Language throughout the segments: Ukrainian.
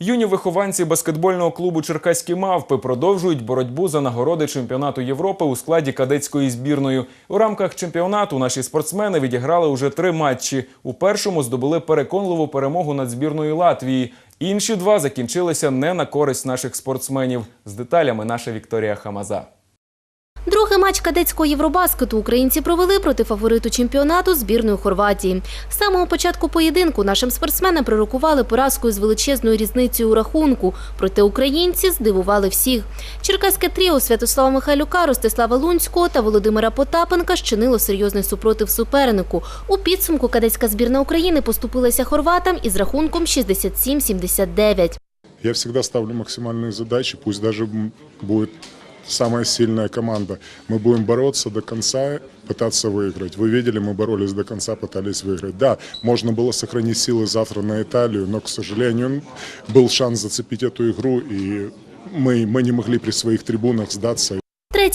Юні вихованці баскетбольного клубу Черкаські мавпи продовжують боротьбу за нагороди чемпіонату Європи у складі кадетської збірної. У рамках чемпіонату наші спортсмени відіграли уже три матчі. У першому здобули переконливу перемогу над збірною Латвії. Інші два закінчилися не на користь наших спортсменів. З деталями наша Вікторія Хамаза. Другий матч кадетського Євробаскету українці провели проти фавориту чемпіонату збірної Хорватії. З самого початку поєдинку нашим спортсменам пророкували поразкою з величезною різницею у рахунку. Проте українці здивували всіх. Черкаське тріо Святослава Михайлюка, Ростислава Лунського та Володимира Потапенка щинило серйозний супротив супернику. У підсумку кадетська збірна України поступилася хорватам із рахунком 67-79. Я всегда ставлю максимальные задачи, пусть м, будет самая сильная команда. Мы будем бороться до конца, пытаться выиграть. Вы видели, мы боролись до конца, пытались выиграть. Да, можно было сохранить силы завтра на Италию, но, к сожалению, был шанс зацепить эту игру, и мы, мы не могли при своих трибунах сдаться.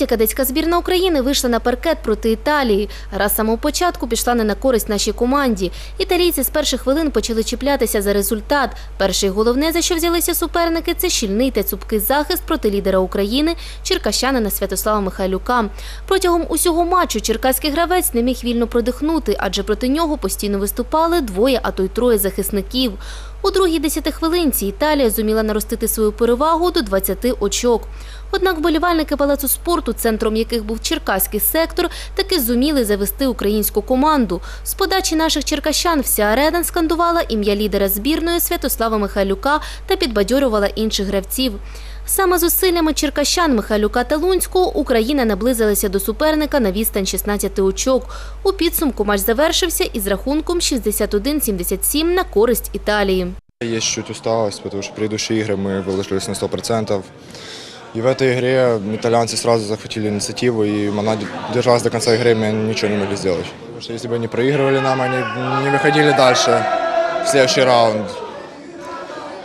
Третя кадетська збірна України вийшла на паркет проти Італії. Гра з самого початку пішла не на користь нашій команді. Італійці з перших хвилин почали чіплятися за результат. Перше і головне, за що взялися суперники, це щільний та цупкий захист проти лідера України черкащанина Святослава Михайлюка. Протягом усього матчу черкаський гравець не міг вільно продихнути, адже проти нього постійно виступали двоє, а то й троє захисників. У другій десятихвилинці Італія зуміла наростити свою перевагу до 20 очок. Однак вболівальники палацу спорту, центром яких був черкаський сектор, таки зуміли завести українську команду. З подачі наших черкащан вся арена скандувала ім'я лідера збірної Святослава Михайлюка та підбадьорювала інших гравців. Саме зусиллями черкащан Михайлюка та Лунського Україна наблизилася до суперника на відстань 16 очок. У підсумку матч завершився із рахунком 61-77 на користь Італії. Есть чуть усталость, потому что предыдущие игры мы выложились на 100%. И в этой игре итальянцы сразу захватили инициативу, и она держалась до конца игры, мы ничего не могли сделать. Потому что если бы они проигрывали нам, они не выходили дальше в следующий раунд.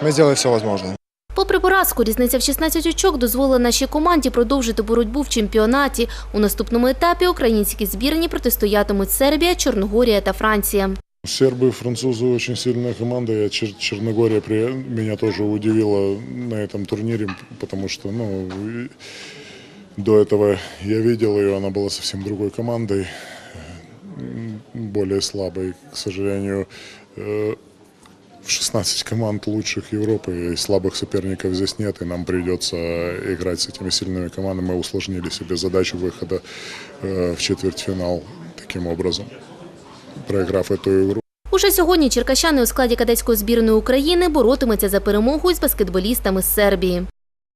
Мы сделали все возможное. Попри поразку, різниця в 16 очок дозволила нашій команді продовжити боротьбу в чемпіонаті. У наступному етапі українські збірні протистоятимуть Сербія, Чорногорія та Франція. Сербы и французы очень сильная команда. Я Чер- Черногория при- меня тоже удивила на этом турнире, потому что ну, и до этого я видел ее, она была совсем другой командой, м, более слабой, к сожалению. Э, В 16 команд лучших Европы и слабых соперников здесь нет, и нам придется играть с этими сильными командами. Мы усложнили себе задачу выхода э, в четвертьфинал таким образом, проиграв эту игру. Уже сьогодні черкащани у складі кадетської збірної України боротимуться за перемогу із баскетболістами з Сербії.